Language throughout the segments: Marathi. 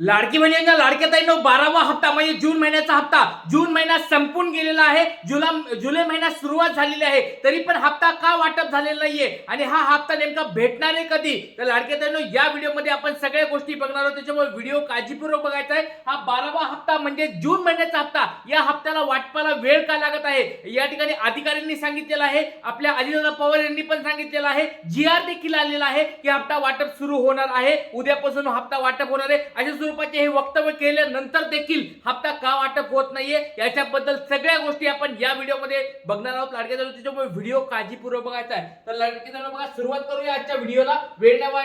लाडकी बहिणींना लाडक्या ताईनो बारावा हप्ता म्हणजे जून महिन्याचा हप्ता. जून महिना संपून गेलेला आहे. जुला जुलै महिन्यात सुरुवात झालेली आहे. तरी पण हप्ता का वाटप झालेला नाहीये? आणि हा हप्ता नेमका भेटणार आहे कधी? तर लाडक्या ताईनो या व्हिडिओमध्ये आपण सगळ्या गोष्टी बघणार आहोत. त्याच्यामुळे व्हिडिओ काळजीपूर्वक बघायचा आहे. हा बारावा हप्ता म्हणजे जून महिन्याचा हप्ता. या हप्त्याला वाटपाला वेळ का लागत आहे? या ठिकाणी अधिकाऱ्यांनी सांगितलेलं आहे. आपल्या अजितदादा पवार यांनी पण सांगितलेलं आहे. जी आर देखील आलेला आहे की हप्ता वाटप सुरू होणार आहे. उद्यापासून हप्ता वाटप होणार आहे. अशा स्वरूपाचे हे वक्तव्य केल्यानंतर देखील हप्ता का वाटप होत नाहीये? याच्याबद्दल सगळ्या गोष्टी आपण या व्हिडिओमध्ये बघणार आहोत. लाडके जण त्याच्यामुळे व्हिडिओ काळजीपूर्वक बघायचा आहे. तर लाडक्या जण बघा सुरुवात करूया आजच्या व्हिडिओला. वेळ नाही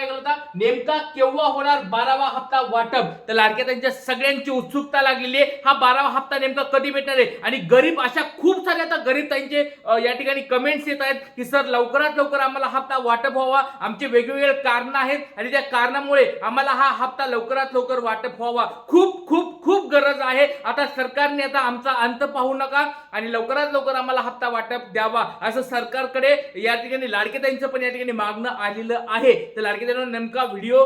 नेमका केव्हा होणार बारावा हप्ता वाटप? तर लाडक्या त्यांच्या सगळ्यांची उत्सुकता लागलेली आहे. हा बारावा हप्ता नेमका कधी भेटणार आहे? आणि गरीब अशा खूप साऱ्या आता गरीब त्यांचे या ठिकाणी कमेंट्स येत आहेत की सर लवकरात लवकर आम्हाला हप्ता वाटप व्हावा. आमचे वेगवेगळे कारण आहेत आणि त्या कारणामुळे आम्हाला हा हप्ता लवकरात लवकर वाटप व्हावा. खूप खूप खूप गरज आहे. आता सरकारने आता आमचा अंत पाहू नका आणि लवकरात लवकर आम्हाला हप्ता वाटप द्यावा असं सरकारकडे या ठिकाणी लाडकेताईंचं पण या ठिकाणी मागणं आलेलं आहे. तर लाडकेताईंना नेमका व्हिडिओ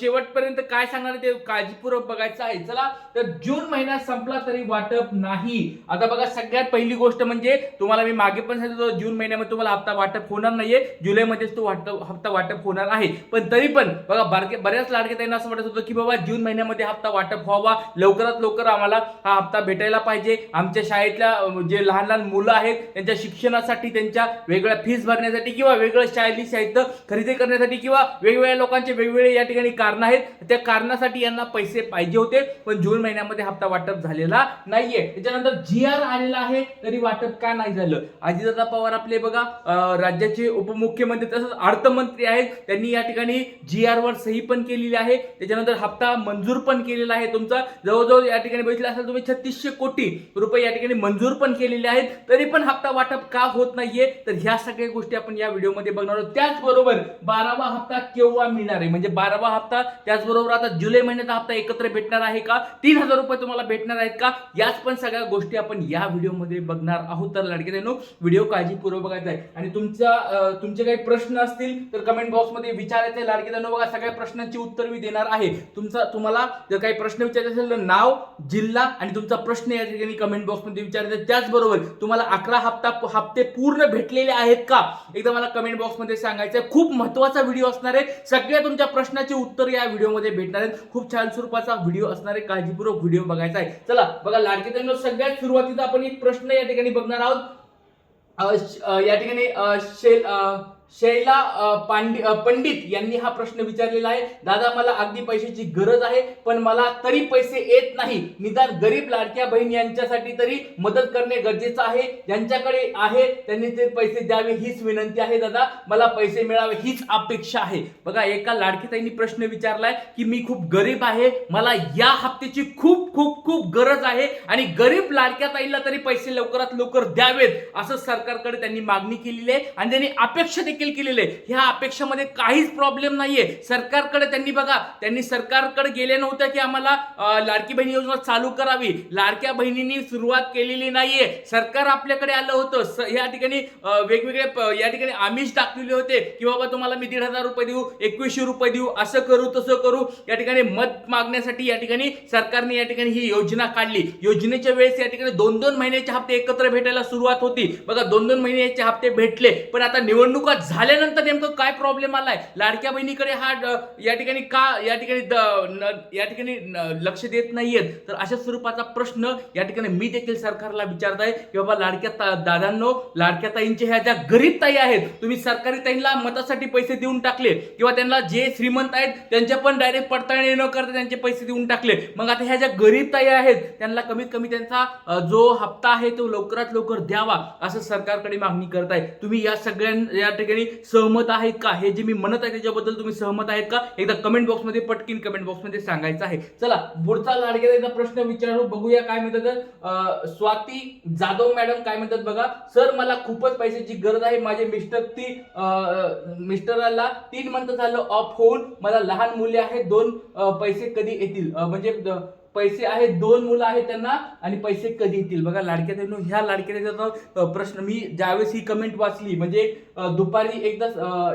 शेवटपर्यंत काय सांगणार ते काळजीपूर्वक बघायचं आहे. चला तर जून महिना संपला तरी वाटप नाही. आता बघा सगळ्यात पहिली गोष्ट म्हणजे तुम्हाला मी मागे पण सांगितलं जून महिन्यामध्ये तुम्हाला हप्ता वाटप होणार नाहीये. जुलैमध्येच तो वाटप हप्ता वाटप होणार आहे. पण तरी पण बघा बारके बऱ्याच लाडकेताईंना असं वाटत होतं की बाबा जून महिन्यामध्ये हप्ता वाटप व्हावा. लवकरात लवकर आम्हाला हा हप्ता भेटायला पाहिजे. आमच्या शाळेतल्या जे लहान लहान मुलं आहेत त्यांच्या शिक्षणासाठी त्यांच्या वेगळ्या फीस भरण्यासाठी किंवा वेगळं शाळेची साहित्य खरेदी करण्यासाठी किंवा वेगवेगळ्या लोकांचे वेगवेगळे या ठिकाणी कारण आहेत त्या कारणासाठी यांना पैसे पाहिजे होते. पण जून महिन्यामध्ये हप्ता वाटप झालेला नाहीये. त्याच्यानंतर जी आर आलेला आहे तरी वाटप का नाही झालं? अजितदादा पवार आपले बघा राज्याचे उपमुख्यमंत्री तसंच अर्थमंत्री आहेत. त्यांनी या ठिकाणी जी आर वर सही पण केलेली आहे. त्याच्यानंतर हप्ता मंजूर पण केलेला आहे. तुमचा जवळजवळ या ठिकाणी बघितलं असेल तुम्ही छत्तीसशे कोटी रुपये या ठिकाणी मंजूर पण केलेले आहेत. तरी पण हप्ता वाटप का होत नाहीये? तर ह्या सगळ्या गोष्टी आपण या व्हिडिओमध्ये बघणार आहोत. त्याचबरोबर बारावा हप्ता केव्हा मिळणार आहे? म्हणजे बारावा हप्ता त्याचबरोबर आता जुलै महिन्याचा हप्ता एकत्र भेटणार आहे का? तीन हजार रुपये तुम्हाला भेटणार आहेत का? याच पण सगळ्या गोष्टी आपण या व्हिडिओमध्ये बघणार आहोत. तर लडके व्हिडिओ काळजीपूर्वक बघायचा आहे. आणि तुमचा तुमचे काही प्रश्न असतील तर कमेंट बॉक्समध्ये विचारायचे लाडके देनो बघा सगळ्या प्रश्नांची उत्तर मी देणार आहे. तुमचा तुम्हाला जर काही प्रश्न विचारायचे असेल तर नाव जिल्हा आणि तुमचा प्रश्न या ठिकाणी कमेंट बॉक्समध्ये विचारायचा त्याचबरोबर तुम्हाला अकरा हप्ता हप्ते पूर्ण भेटलेले आहेत का? एकदा मला कमेंट बॉक्समध्ये सांगायचं आहे. खूप महत्त्वाचा व्हिडिओ असणार आहे. सगळ्या तुमच्या प्रश्नाची उत्तर या व्हिडिओमध्ये भेटणार आहेत. खूप छान स्वरूपाचा व्हिडिओ असणार आहे. काळजीपूर्वक व्हिडिओ बघायचा आहे. चला बघा लाडके ताईंनो, सगळ्यात सुरुवातीचा आपण एक प्रश्न या ठिकाणी बघणार आहोत. या ठिकाणी शेल शैला पांडे पंडित यांनी हा प्रश्न विचारलेला आहे. दादा मला अगदी पैशाची गरज आहे पण मला तरी पैसे येत नाही. निदान गरीब लाडक्या बहीण यांच्यासाठी तरी मदत करणे गरजेचं आहे. ज्यांच्याकडे आहे त्यांनी ते पैसे द्यावे हीच विनंती आहे दादा. मला पैसे मिळावे हीच अपेक्षा आहे. बघा एका लाडकीताईंनी प्रश्न विचारलाय की मी खूप गरीब आहे मला या हप्त्याची खूप खूप खूप गरज आहे आणि गरीब लाडक्या ताईला तरी पैसे लवकरात लवकर द्यावेत असं सरकारकडे त्यांनी मागणी केलेली आहे आणि त्यांनी अपेक्षा देखील देखील केलेले ह्या अपेक्षामध्ये काहीच प्रॉब्लेम नाहीये. सरकारकडे त्यांनी बघा त्यांनी सरकारकडे गेले नव्हते की आम्हाला लाडकी बहिणी योजना चालू करावी. लाडक्या बहिणींनी सुरुवात केलेली नाहीये. सरकार आपल्याकडे आलं होतं. या ठिकाणी वेगवेगळे या ठिकाणी आमिष टाकलेले होते की बाबा तुम्हाला मी दीड हजार रुपये देऊ एकवीसशे रुपये देऊ असं करू तसं करू. या ठिकाणी मत मागण्यासाठी या ठिकाणी सरकारने या ठिकाणी ही योजना काढली. योजनेच्या वेळेस या ठिकाणी दोन दोन महिन्याचे हप्ते एकत्र भेटायला सुरुवात होती. बघा दोन दोन महिन्याचे हप्ते भेटले पण आता निवडणुका झाल्यानंतर नेमकं काय प्रॉब्लेम आलाय? लाडक्या बहिणीकडे हा या ठिकाणी का या ठिकाणी या ठिकाणी लक्ष देत नाहीयेत? तर अशा स्वरूपाचा प्रश्न या ठिकाणी मी देखील सरकारला विचारत आहे की बाबा लाडक्या दादांनो लाडक्या ताईंच्या ह्या ज्या गरीब ताई आहेत तुम्ही सरकारी ताईंना मतासाठी पैसे देऊन टाकले किंवा त्यांना जे श्रीमंत आहेत त्यांच्या पण डायरेक्ट पडताळणी न करता त्यांचे पैसे देऊन टाकले. मग आता ह्या ज्या गरीब ताई आहेत त्यांना कमीत कमी त्यांचा जो हप्ता आहे तो लवकरात लवकर द्यावा असं सरकारकडे मागणी करत आहे तुम्ही या सगळ्या या ठिकाणी सहमत आहेत का? हे जे मी म्हणत आहे त्याच्याबद्दल तुम्ही सहमत आहेत का? एकदा कमेंट बॉक्समध्ये पटकीन कमेंट बॉक्समध्ये सांगायचं आहे. चला पुढचा लाडक्याचा प्रश्न विचारू. बघूया काय म्हणतात स्वाती जाधव मॅडम काय म्हणतात बघा. सर मला खूपच पैशाची गरज आहे. माझे मिस्टर ती मिस्टरला तीन मंथ झालं ऑफ होऊन मला लहान मुले आहेत. दोन पैसे कधी येतील? म्हणजे पैसे आहेत. दोन मुलं आहेत त्यांना आणि पैसे कधी येतील? बघा लाडक्या ह्या लाडक्या प्रश्न मी ज्यावेळेस ही कमेंट वाचली म्हणजे दुपारी एकदा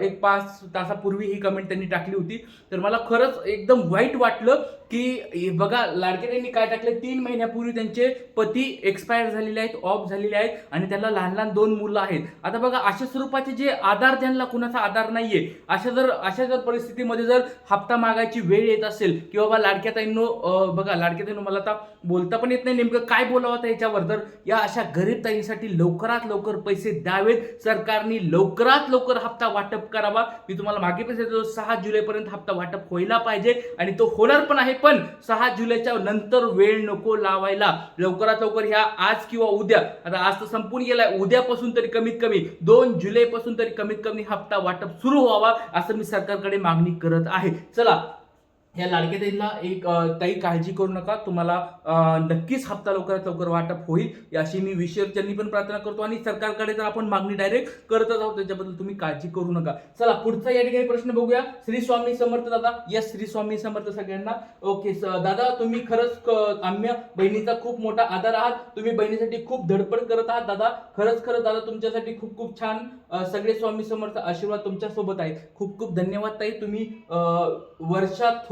एक पाच तासापूर्वी ही कमेंट त्यांनी टाकली होती. तर मला खरंच एकदम वाईट वाटलं की बघा लाडके त्यांनी काय टाकले? तीन महिन्यापूर्वी त्यांचे पती एक्सपायर झालेले आहेत ऑफ झालेले आहेत आणि त्यांना लहान लहान दोन मुलं आहेत. आता बघा अशा स्वरूपाचे जे आधार त्यांना कुणाचा आधार नाहीये. अशा जर अशा जर परिस्थितीमध्ये जर हप्ता मागायची वेळ येत असेल की बाबा लाडक्या ताईंनो बघा लाडक्या ताईंनो मला आता बोलता पण येत नाही. नेमकं काय बोलावं आता याच्यावर? तर या अशा गरीब ताईंसाठी लवकरात लवकर पैसे द्यावेत. सरकारने लवकर लवकरात लवकर हप्ता वाटप करावा. मी तुम्हाला मागे पण सांगितलं सहा जुलैपर्यंत हप्ता वाटप व्हायला पाहिजे आणि तो होणार पण आहे पण सहा जुलैच्या नंतर वेळ नको लावायला. लवकरात लवकर ह्या आज किंवा उद्या. आता आज तर संपून गेलाय उद्यापासून तरी कमीत कमी दोन जुलैपासून तरी कमीत कमी हप्ता वाटप सुरू व्हावा असं मी सरकारकडे मागणी करत आहे. चला या लाडक्या ताईंना एक ताई काळजी करू नका. तुम्हाला नक्कीच हप्ता लवकरात लवकर वाटप होईल अशी मी विश्वचरणी पण प्रार्थना करतो आणि सरकारकडे तर आपण मागणी डायरेक्ट करतच आहोत त्याच्याबद्दल तुम्ही काळजी करू नका. चला पुढचा या ठिकाणी प्रश्न बघूया. श्री स्वामी समर्थ दादा. यस श्री स्वामी समर्थ सगळ्यांना. ओके दादा तुम्ही खरंच आम्ही बहिणीचा खूप मोठा आधार आहात. तुम्ही बहिणीसाठी खूप धडपड करत आहात दादा. खरंच खरंच दादा तुमच्यासाठी खूप खूप छान सगळे स्वामी समर्थ आशीर्वाद तुमच्यासोबत आहेत. खूप खूप धन्यवाद ताई. तुम्ही वर्षात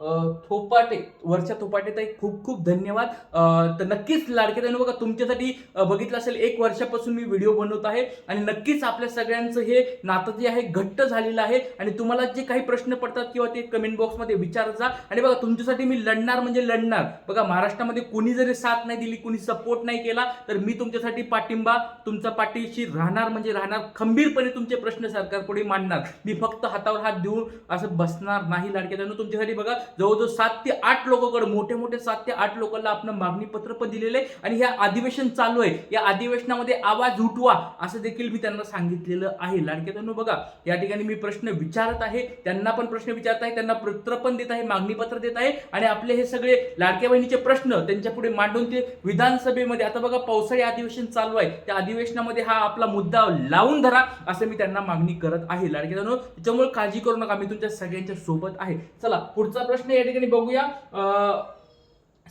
थोपाटे वर्षा थोपाटे ताई खूप खूप धन्यवाद. तर नक्कीच लाडके ताई बघा तुमच्यासाठी बघितलं असेल एक वर्षापासून मी व्हिडिओ बनवत आहे आणि नक्कीच आपल्या सगळ्यांचं हे नातं जे आहे घट्ट झालेलं आहे. आणि तुम्हाला जे काही प्रश्न पडतात किंवा ते कमेंट बॉक्समध्ये विचारत जा. आणि बघा तुमच्यासाठी मी लढणार म्हणजे लढणार. बघा महाराष्ट्रामध्ये कुणी जरी साथ नाही दिली कुणी सपोर्ट नाही केला तर मी तुमच्यासाठी पाठिंबा तुमचा पाठीशी राहणार म्हणजे राहणार. खंबीरपणे तुमचे प्रश्न सरकारपुढे मांडणार. मी फक्त हातावर हात देऊन असं बसणार नाही लाडके त्यानं तुमच्यासाठी बघा जवळजवळ सात ते आठ लोकांकडे मोठे मोठे सात ते आठ लोकांना आपण मागणी पत्र पण दिलेलं आहे. आणि हे अधिवेशन चालू आहे. या अधिवेशनामध्ये आवाज उठवा असं देखील मी त्यांना सांगितलेलं आहे. लाडके बघा या ठिकाणी मी प्रश्न विचारत आहे. त्यांना पण प्रश्न विचारत आहे. त्यांना पत्र पण देत आहे मागणी पत्र देत आहे. आणि आपले हे सगळे लाडक्या बहिणीचे प्रश्न त्यांच्या पुढे मांडून ते विधानसभेमध्ये आता बघा पावसाळी अधिवेशन चालू आहे. त्या अधिवेशनामध्ये हा आपला मुद्दा लावून धरा असं मी त्यांना मागणी करत आहे. लाडक्या त्याच्यामुळे काळजी करू नका. मी तुमच्या सगळ्यांच्या सोबत आहे. चला पुढचा प्रश्न या ठिकाणी बघूया.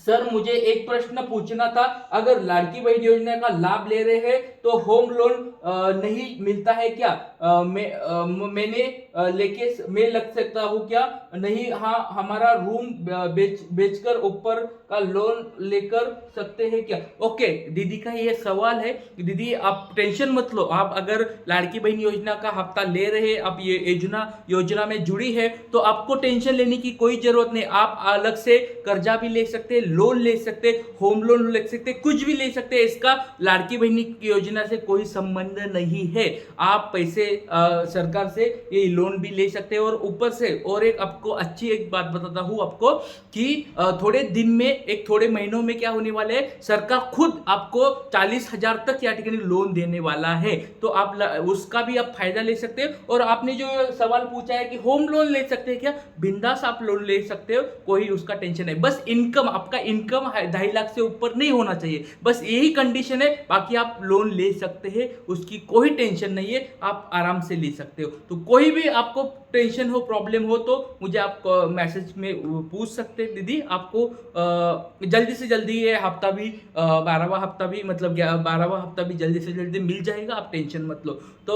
सर मुझे एक प्रश्न पूछना था. अगर लाड़की बहन योजना का लाभ ले रहे हैं तो होम लोन नहीं मिलता है क्या? मैं मैंने लेके मैं लग सकता हूँ क्या? नहीं हाँ हमारा रूम बेच, बेचकर ऊपर का लोन लेकर सकते हैं क्या? ओके दीदी का ये सवाल है दीदी, आप टेंशन मत लो। आप अगर लाड़की बहन योजना का हफ़्ता ले रहे आप ये योजना योजना में जुड़ी है तो आपको टेंशन लेने की कोई ज़रूरत नहीं। आप अलग से कर्जा भी ले सकते लोन ले सकते होम लोन ले सकते, कुछ भी ले सकते इसका लाड़की बहनी की योजना से कोई संबंध नहीं है। आप पैसे अ, सरकार से ये लोन भी ले सकते हैं। और ऊपर से और एक आपको अच्छी एक बात बताता हूँ आपको कि अ, थोड़े दिन में एक थोड़े महीनों में क्या होने वाले है? सरकार खुद आपको चालीस हज़ार तक या ठिकाणी लोन देने वाला है। तो आप उसका भी आप फ़ायदा ले सकते हो। और आपने जो सवाल पूछा है कि होम लोन ले सकते हैं क्या? बिंदास आप लोन ले सकते हो कोई उसका टेंशन नहीं। बस इनकम आपका इनकम ढाई लाख से ऊपर नहीं होना चाहिए। बस यही कंडीशन है बाकी आप लोन ले सकते हैं उसकी कोई टेंशन नहीं है। आप आराम से ले सकते हो। तो कोई भी आपको टेंशन हो प्रॉब्लम हो तो मुझे आप मैसेज में पूछ सकते हैं। दीदी आपको जल्दी से जल्दी ये हफ्ता भी बारहवा हफ्ता भी मतलब बारहवा हफ्ता भी जल्दी से जल्दी मिल जाएगा आप टेन्शन मत लो। तो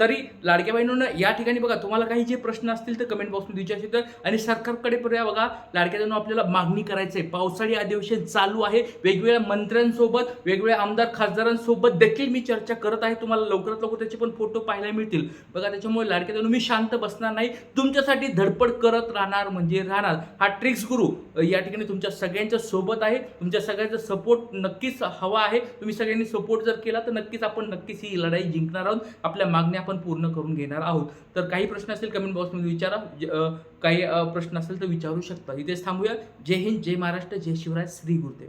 तरी लाडक्या बहिणीनं या ठिकाणी बघा तुम्हाला काही जे प्रश्न असतील तर कमेंट बॉक्समध्ये विचारू तर आणि सरकारकडे पण या बघा लाडक्या जणू आपल्याला मागणी करायचं आहे पावसाळी अधिवेशन चालू आहे. वेगवेगळ्या मंत्र्यांसोबत वेगवेगळ्या आमदार खासदारांसोबत देखील मी चर्चा करत आहे. तुम्हाला लवकरात लवकर त्याचे पण फोटो पाहायला मिळतील. बघा त्याच्यामुळे लाडक्या बहिणीनं मी शांत बसणार नाही तुमच्यासाठी धडपड करत राहणार म्हणजे राहणार. हा ट्रिक्स गुरु या ठिकाणी तुमच्या सगळ्यांच्या सोबत आहे. तुमच्या सगळ्यांचा सपोर्ट नक्कीच हवा आहे. तुम्ही सगळ्यांनी सपोर्ट जर केला तर नक्कीच आपण नक्कीच ही लढाई जिंकणार आहोत. आपल्या मागण्या आपण पूर्ण करून घेणार आहोत. तर काही प्रश्न असेल कमेंट बॉक्समध्ये विचारा. काही प्रश्न असेल तर विचारू शकता. इथेच थांबूया. जय हिंद जय महाराष्ट्र जय शिवराय श्री गुरुदेव.